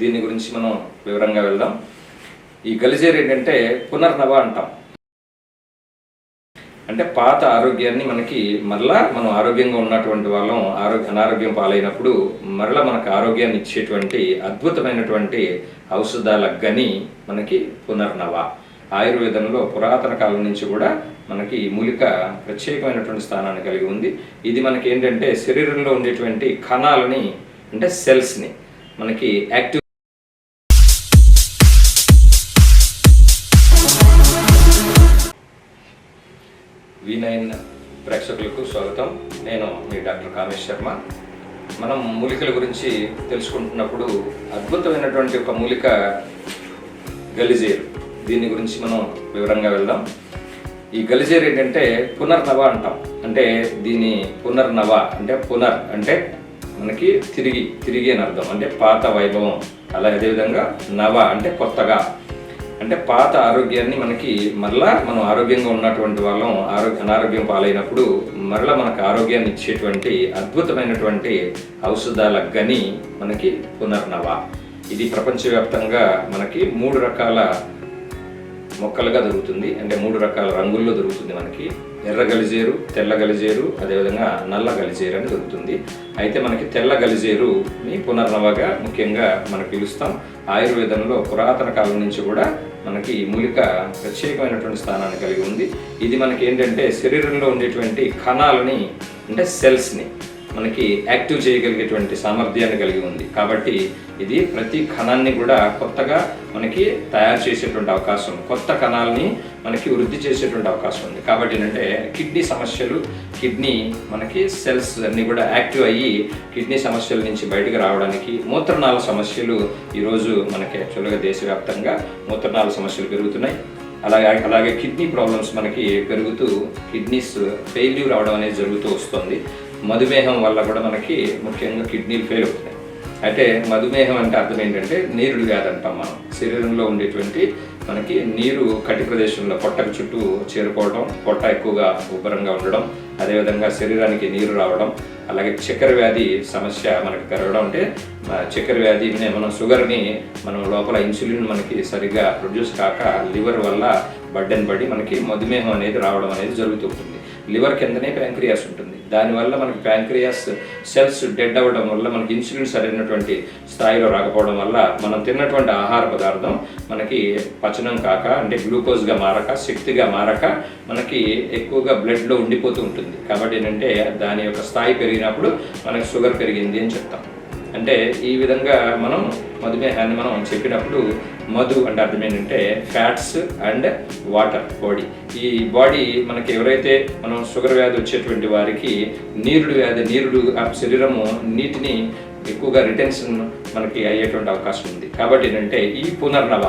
దీని గురించి మనం వివరంగా వెళ్దాం. ఈ గలిజేరు ఏంటంటే పునర్నవ అంటాం. అంటే పాత ఆరోగ్యాన్ని మనకి మరలా మనం ఆరోగ్యంగా ఉన్నటువంటి వాళ్ళం ఆరోగ్య అనారోగ్యం పాలైనప్పుడు మరలా మనకు ఆరోగ్యాన్ని ఇచ్చేటువంటి అద్భుతమైనటువంటి ఔషధాల గని మనకి పునర్నవ. ఆయుర్వేదంలో పురాతన కాలం నుంచి కూడా మనకి ఈ మూలిక ప్రత్యేకమైనటువంటి స్థానాన్ని కలిగి ఉంది. ఇది మనకి ఏంటంటే శరీరంలో ఉండేటువంటి కణాలని అంటే సెల్స్ని మనకి యాక్టివ్ వి నైన్ ప్రేక్షకులకు స్వాగతం. నేను మీ డాక్టర్ కామేష్ శర్మ. మనం మూలికల గురించి తెలుసుకుంటున్నప్పుడు అద్భుతమైనటువంటి ఒక మూలిక గలిజేరు. దీని గురించి మనం వివరంగా వెళ్దాం. ఈ గలిజేరు ఏంటంటే పునర్నవ అంటాం. అంటే దీని పునర్నవ అంటే పునర్ అంటే మనకి తిరిగి తిరిగి అని అర్థం. అంటే పాత వైభవం. అలా అదేవిధంగా నవ అంటే కొత్తగా. అంటే పాత ఆరోగ్యాన్ని మనకి మరలా మనం ఆరోగ్యంగా ఉన్నటువంటి వాళ్ళం ఆరోగ్య అనారోగ్యం పాలైనప్పుడు మరలా మనకు ఆరోగ్యాన్ని ఇచ్చేటువంటి అద్భుతమైనటువంటి ఔషధాల గని మనకి పునర్నవ. ఇది ప్రపంచవ్యాప్తంగా మనకి మూడు రకాల మొక్కలుగా దొరుకుతుంది. అంటే మూడు రకాల రంగుల్లో దొరుకుతుంది మనకి. ఎర్ర గలిజేరు తెల్ల గలిజేరు అదేవిధంగా నల్ల గలిజేరు అని దొరుకుతుంది. అయితే మనకి తెల్ల గలిజేరుని పునర్నవగా ముఖ్యంగా మనం పిలుస్తాం. ఆయుర్వేదంలో పురాతన కాలం నుంచి కూడా మనకి మూలిక ప్రత్యేకమైనటువంటి స్థానాన్ని కలిగి ఉంది. ఇది మనకి ఏంటంటే శరీరంలో ఉండేటువంటి కణాలని అంటే సెల్స్ని మనకి యాక్టివ్ చేయగలిగేటువంటి సామర్థ్యాన్ని కలిగి ఉంది. కాబట్టి ఇది ప్రతి కణాన్ని కూడా కొత్తగా మనకి తయారు చేసేటువంటి అవకాశం. కొత్త కణాలని మనకి వృద్ధి చేసేటువంటి అవకాశం ఉంది. కాబట్టి ఏంటంటే కిడ్నీ సమస్యలు కిడ్నీ మనకి సెల్స్ అన్నీ కూడా యాక్టివ్ అయ్యి కిడ్నీ సమస్యల నుంచి బయటకు రావడానికి మూత్రనాళ సమస్యలు ఈరోజు మనకి యాక్చువల్గా దేశవ్యాప్తంగా మూత్రనాళ సమస్యలు పెరుగుతున్నాయి. అలాగే అలాగే కిడ్నీ ప్రాబ్లమ్స్ మనకి పెరుగుతూ కిడ్నీస్ ఫెయిల్యూర్ అవడం అనేది జరుగుతూ వస్తుంది. మధుమేహం వల్ల కూడా మనకి ముఖ్యంగా కిడ్నీలు ఫెయిల్ అవుతున్నాయి. అయితే మధుమేహం అంటే అర్థం ఏంటంటే నీరుడు వ్యాధి అంటాం మనం. శరీరంలో ఉండేటువంటి మనకి నీరు కటి ప్రదేశంలో పొట్టకు చుట్టూ చేరుకోవడం పొట్ట ఎక్కువగా ఉబ్బరంగా ఉండడం అదేవిధంగా శరీరానికి నీరు రావడం అలాగే చక్కెర వ్యాధి సమస్య మనకి పెరగడం అంటే చక్కెర వ్యాధి మనం షుగర్ని మనం లోపల ఇన్సులిన్ మనకి సరిగ్గా ప్రొడ్యూస్ కాక లివర్ వల్ల బడ్డెన్ పడి మనకి మధుమేహం అనేది రావడం అనేది జరుగుతుంటుంది లివర్ కిందనే ప్యాంక్రియాస్ ఉంటుంది. దానివల్ల మనకి ప్యాంక్రియాస్ సెల్స్ డెడ్ అవ్వడం వల్ల మనకి ఇన్సులిన్ సరైనటువంటి స్థాయిలో రాకపోవడం వల్ల మనం తిన్నటువంటి ఆహార పదార్థం మనకి పచనం కాక అంటే గ్లూకోజ్గా మారక శక్తిగా మారక మనకి ఎక్కువగా బ్లడ్లో ఉండిపోతూ ఉంటుంది. కాబట్టి ఏంటంటే దాని యొక్క స్థాయి పెరిగినప్పుడు మనకి షుగర్ పెరిగింది అని చెప్తాం. అంటే ఈ విధంగా మనం మధుమేహాన్ని మనం చెప్పినప్పుడు మధు అంటే అర్థం ఏంటంటే ఫ్యాట్స్ అండ్ వాటర్ బాడీ. ఈ బాడీ మనకి ఎవరైతే మనం షుగర్ వ్యాధి వచ్చేటువంటి వారికి నీరుడు వ్యాధి నీరుడు ఆ శరీరము నీటిని ఎక్కువగా రిటెన్షన్ మనకి అయ్యేటువంటి అవకాశం ఉంది. కాబట్టి ఏంటంటే ఈ పునర్నవ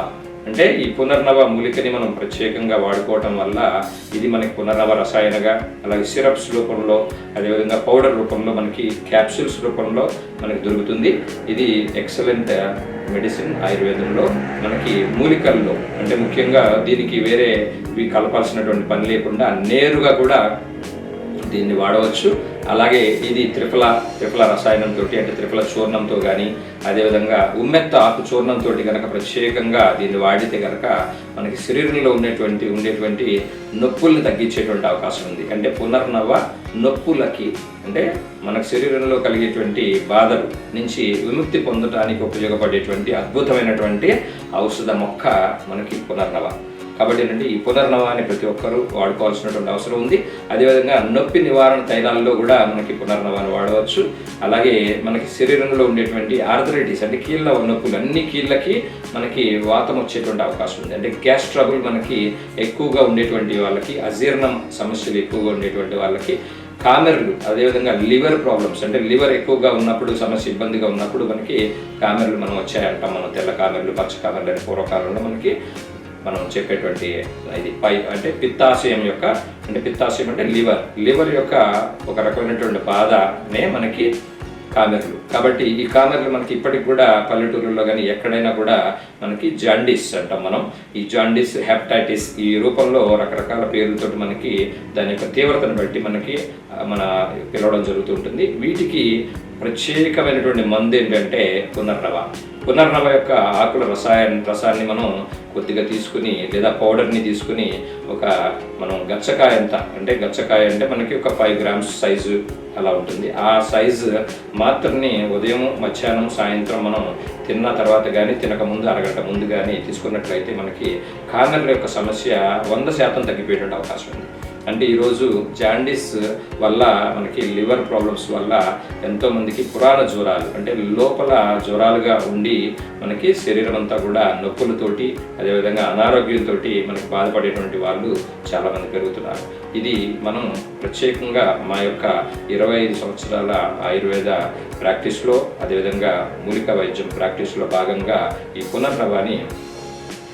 అంటే ఈ పునర్నవ మూలికని మనం ప్రత్యేకంగా వాడుకోవటం వల్ల ఇది మనకి పునర్నవ రసాయనగా అలాగే సిరప్స్ రూపంలో అదేవిధంగా పౌడర్ రూపంలో మనకి క్యాప్సూల్స్ రూపంలో మనకి దొరుకుతుంది. ఇది ఎక్సలెంట్ మెడిసిన్ ఆయుర్వేదంలో మనకి మూలికల్లో. అంటే ముఖ్యంగా దీనికి వేరే ఇవి కలపాల్సినటువంటి పని లేకుండా నేరుగా కూడా దీన్ని వాడవచ్చు. అలాగే ఇది త్రిఫల త్రిఫల రసాయనంతో అంటే త్రిఫల చూర్ణంతో కానీ అదేవిధంగా ఉమ్మెత్త ఆకు చూర్ణంతో కనుక ప్రత్యేకంగా దీన్ని వాడితే కనుక మనకి శరీరంలో ఉండేటువంటి ఉండేటువంటి నొప్పుల్ని తగ్గించేటువంటి అవకాశం ఉంది. అంటే పునర్నవ నొప్పులకి అంటే మనకు శరీరంలో కలిగేటువంటి బాధలు నుంచి విముక్తి పొందడానికి ఉపయోగపడేటువంటి అద్భుతమైనటువంటి ఔషధ మొక్క మనకి పునర్నవ. కాబట్టి ఏంటంటే ఈ పునర్నవాన్ని ప్రతి ఒక్కరూ వాడుకోవాల్సినటువంటి అవసరం ఉంది. అదేవిధంగా నొప్పి నివారణ తైలాల్లో కూడా మనకి పునర్నవాన్ని వాడవచ్చు. అలాగే మనకి శరీరంలో ఉండేటువంటి ఆర్థరైటిస్ అంటే కీళ్ళ నొప్పులు అన్ని కీళ్ళకి మనకి వాతం వచ్చేటువంటి అవకాశం ఉంది. అంటే గ్యాస్ ట్రబుల్ మనకి ఎక్కువగా ఉండేటువంటి వాళ్ళకి అజీర్ణం సమస్యలు ఎక్కువగా ఉండేటువంటి వాళ్ళకి కామెర్లు అదేవిధంగా లివర్ ప్రాబ్లమ్స్ అంటే లివర్ ఎక్కువగా ఉన్నప్పుడు సమస్య ఇబ్బందిగా ఉన్నప్పుడు మనకి కామెర్లు మనం వచ్చాయంటాం. మనం తెల్ల కామెర్లు పచ్చ కామెర్లు అని పూర్వకాలంలో మనకి మనం చెప్పేటువంటి ఇది. పై అంటే పిత్తాశయం యొక్క అంటే పిత్తాశయం అంటే లివర్. లివర్ యొక్క ఒక రకమైనటువంటి బాధనే మనకి కామెర్లు. కాబట్టి ఈ కామెర్లు మనకి ఇప్పటికి కూడా పల్లెటూరులో కానీ ఎక్కడైనా కూడా మనకి జాండీస్ అంటాం మనం. ఈ జాండీస్ హెప్టైటిస్ ఈ రూపంలో రకరకాల పేర్లతో మనకి దాని యొక్క తీవ్రతను బట్టి మనకి మన పిలవడం జరుగుతుంటుంది వీటికి ప్రత్యేకమైనటువంటి మందు ఏంటంటే పునర్నవ పునర్నవ యొక్క ఆకుల రసాయన రసాన్ని మనం కొద్దిగా తీసుకుని లేదా పౌడర్ని తీసుకుని ఒక మనం గచ్చకాయ ఎంత అంటే గచ్చకాయ అంటే మనకి ఒక ఫైవ్ గ్రామ్స్ సైజు అలా ఉంటుంది. ఆ సైజు మాత్రని ఉదయం మధ్యాహ్నం సాయంత్రం మనం తిన్న తర్వాత కానీ తినక ముందు అరగంట ముందు కానీ తీసుకున్నట్లయితే మనకి కామెర్ల యొక్క సమస్య వంద శాతం తగ్గిపోయేటువంటి అవకాశం ఉంది. అంటే ఈరోజు జాండీస్ వల్ల మనకి లివర్ ప్రాబ్లమ్స్ వల్ల ఎంతోమందికి పురాణ జ్వరాలు అంటే లోపల జ్వరాలుగా ఉండి మనకి శరీరం అంతా కూడా నొప్పులతోటి అదేవిధంగా అనారోగ్యంతో మనకి బాధపడేటువంటి వాళ్ళు చాలామంది పెరుగుతున్నారు. ఇది మనం ప్రత్యేకంగా మా యొక్క ఇరవై ఐదు సంవత్సరాల ఆయుర్వేద ప్రాక్టీస్లో అదేవిధంగా మూలిక వైద్యం ప్రాక్టీస్లో భాగంగా ఈ పునర్నవాన్ని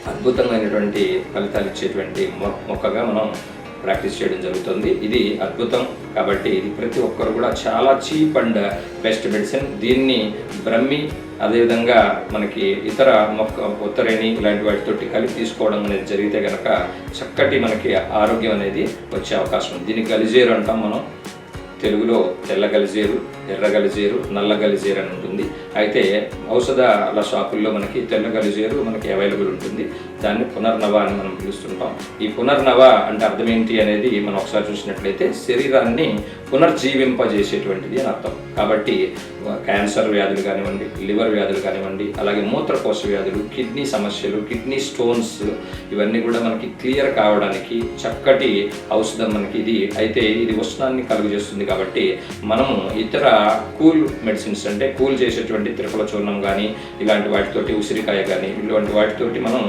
అద్భుతమైనటువంటి ఫలితాలు ఇచ్చేటువంటి మొక్కగా మనం ప్రాక్టీస్ చేయడం జరుగుతుంది. ఇది అద్భుతం. కాబట్టి ఇది ప్రతి ఒక్కరు కూడా చాలా చీప్ అండ్ బెస్ట్ మెడిసిన్. దీన్ని బ్రహ్మి అదేవిధంగా మనకి ఇతర మొక్క ఉత్తరేణి ఇలాంటి వాటితోటి కలిపి తీసుకోవడం అనేది జరిగితే కనుక చక్కటి మనకి ఆరోగ్యం అనేది వచ్చే అవకాశం ఉంది. దీన్ని గలిజేరు అంటాం మనం. తెలుగులో తెల్ల గలిజేరు ఎర్ర గలిజేరు నల్ల గలిజేరు అని ఉంటుంది. అయితే ఔషధాల షాపుల్లో మనకి తెల్ల గలిజేరు మనకి అవైలబుల్ ఉంటుంది. దాన్ని పునర్నవ అని మనం పిలుస్తుంటాం. ఈ పునర్నవ అంటే అర్థం ఏంటి అనేది మనం ఒకసారి చూసినట్లయితే శరీరాన్ని పునర్జీవింపజేసేటువంటిది అని అర్థం. కాబట్టి క్యాన్సర్ వ్యాధులు కానివ్వండి లివర్ వ్యాధులు కానివ్వండి అలాగే మూత్రకోశ వ్యాధులు కిడ్నీ సమస్యలు కిడ్నీ స్టోన్స్ ఇవన్నీ కూడా మనకి క్లియర్ కావడానికి చక్కటి ఔషధం మనకి ఇది. అయితే ఇది ఉష్ణాన్ని కలుగజేస్తుంది కాబట్టి మనము ఇతర కూల్ మెడిసిన్స్ అంటే కూల్ చేసేటువంటి త్రిఫల చూర్ణం కానీ ఇలాంటి వాటితోటి ఉసిరికాయ కానీ ఇలాంటి వాటితోటి మనం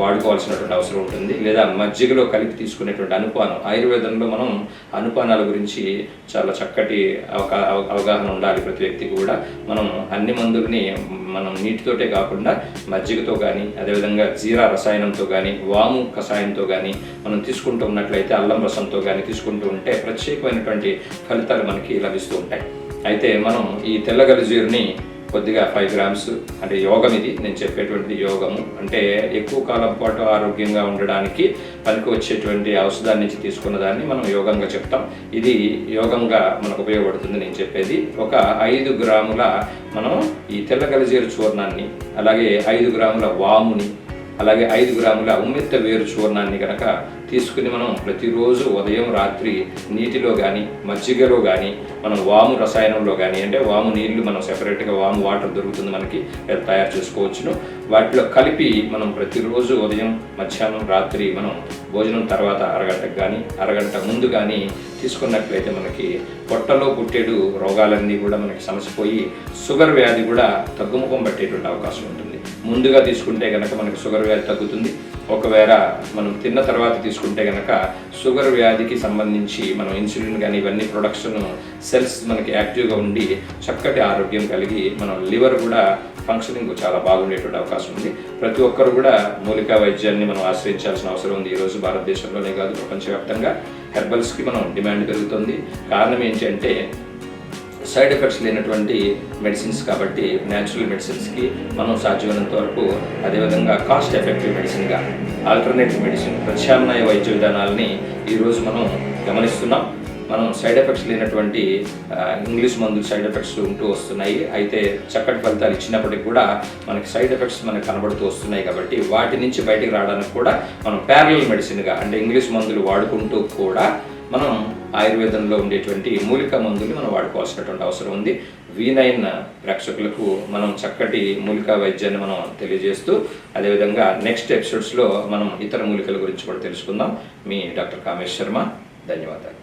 వాడుకోవాల్సినటువంటి అవసరం ఉంటుంది లేదా మజ్జిగలో కలిపి తీసుకునేటువంటి అనుపానం. ఆయుర్వేదంలో మనం అనుపానాల గురించి చాలా చక్కటి అవగా అవ- అవగాహన ఉండాలి ప్రతి వ్యక్తికి కూడా. మనం అన్ని మందుల్ని మనం నీటితోటే కాకుండా మజ్జిగతో కానీ అదేవిధంగా జీరా రసాయనంతో కానీ వాము కషాయంతో కానీ మనం తీసుకుంటూ ఉన్నట్లయితే అల్లం రసంతో కానీ తీసుకుంటూ ఉంటే ప్రత్యేకమైనటువంటి ఫలితాలు మనకి లభిస్తూ ఉంటాయి. అయితే మనం ఈ తెల్ల గలిజీరుని కొద్దిగా ఫైవ్ గ్రామ్స్ అంటే యోగం ఇది. నేను చెప్పేటువంటి యోగము. అంటే ఎక్కువ కాలం పాటు ఆరోగ్యంగా ఉండడానికి పనికి వచ్చేటువంటి ఔషధాన్ని నుంచి తీసుకున్న దాన్ని మనం యోగంగా చెప్తాం. ఇది యోగంగా మనకు ఉపయోగపడుతుంది నేను చెప్పేది. ఒక ఐదు గ్రాముల మనం ఈ తెల్ల గలిజేరు చూర్ణాన్ని అలాగే ఐదు గ్రాముల వాముని అలాగే ఐదు గ్రాముల ఉమ్మెత్త వేరు చూర్ణాన్ని కనుక తీసుకుని మనం ప్రతిరోజు ఉదయం రాత్రి నీటిలో కానీ మజ్జిగలో కానీ మనం వాము రసాయనంలో కానీ అంటే వాము నీళ్ళు మనం సెపరేట్గా వాము వాటర్ దొరుకుతుంది మనకి తయారు చేసుకోవచ్చును. వాటిలో కలిపి మనం ప్రతిరోజు ఉదయం మధ్యాహ్నం రాత్రి మనం భోజనం తర్వాత అరగంటకు కానీ అరగంట ముందు కానీ తీసుకున్నట్లయితే మనకి పొట్టలో పుట్టేడు రోగాలన్నీ కూడా మనకి సమసిపోయి షుగర్ వ్యాధి కూడా తగ్గుముఖం పట్టేటువంటి అవకాశం ఉంటుంది. ముందుగా తీసుకుంటే కనుక మనకి షుగర్ వ్యాధి తగ్గుతుంది. ఒకవేళ మనం తిన్న తర్వాత తీసుకుంటే కనుక షుగర్ వ్యాధికి సంబంధించి మనం ఇన్సులిన్ కానీ ఇవన్నీ ప్రొడక్షన్ సెల్స్ మనకి యాక్టివ్గా ఉండి చక్కటి ఆరోగ్యం కలిగి మనం లివర్ కూడా ఫంక్షనింగ్ చాలా బాగుండేటువంటి అవకాశం ఉంది. ప్రతి ఒక్కరు కూడా మూలికా వైద్యాన్ని మనం ఆశ్రయించాల్సిన అవసరం ఉంది. ఈరోజు భారతదేశంలోనే కాదు ప్రపంచవ్యాప్తంగా. హెర్బల్స్కి మనం డిమాండ్ పెరుగుతుంది. కారణం ఏంటంటే సైడ్ ఎఫెక్ట్స్ లేనటువంటి మెడిసిన్స్ కాబట్టి న్యాచురల్ మెడిసిన్స్కి మనం సాధ్యమైనంత వరకు అదేవిధంగా కాస్ట్ ఎఫెక్టివ్ మెడిసిన్గా ఆల్టర్నేటివ్ మెడిసిన్ ప్రత్యామ్నాయ వైద్య విధానాలని ఈరోజు మనం గమనిస్తున్నాం. మనం సైడ్ ఎఫెక్ట్స్ లేనటువంటి ఇంగ్లీష్ మందులు సైడ్ ఎఫెక్ట్స్ ఉంటూ వస్తున్నాయి. అయితే చక్కటి ఫలితాలు ఇచ్చినప్పటికీ కూడా మనకి సైడ్ ఎఫెక్ట్స్ మనకు కనబడుతూ వస్తున్నాయి కాబట్టి వాటి నుంచి బయటకు రావడానికి కూడా మనం ప్యారల్ మెడిసిన్గా అంటే ఇంగ్లీష్ మందులు వాడుకుంటూ కూడా మనం ఆయుర్వేదంలో ఉండేటువంటి మూలిక మందులు మనం వాడుకోవాల్సినటువంటి అవసరం ఉంది. వీనైన ప్రేక్షకులకు మనం చక్కటి మూలికా వైద్యాన్ని మనం తెలియజేస్తూ అదేవిధంగా నెక్స్ట్ ఎపిసోడ్స్లో మనం ఇతర మూలికల గురించి కూడా తెలుసుకుందాం. మీ డాక్టర్ కామేశ్ శర్మ ధన్యవాదాలు.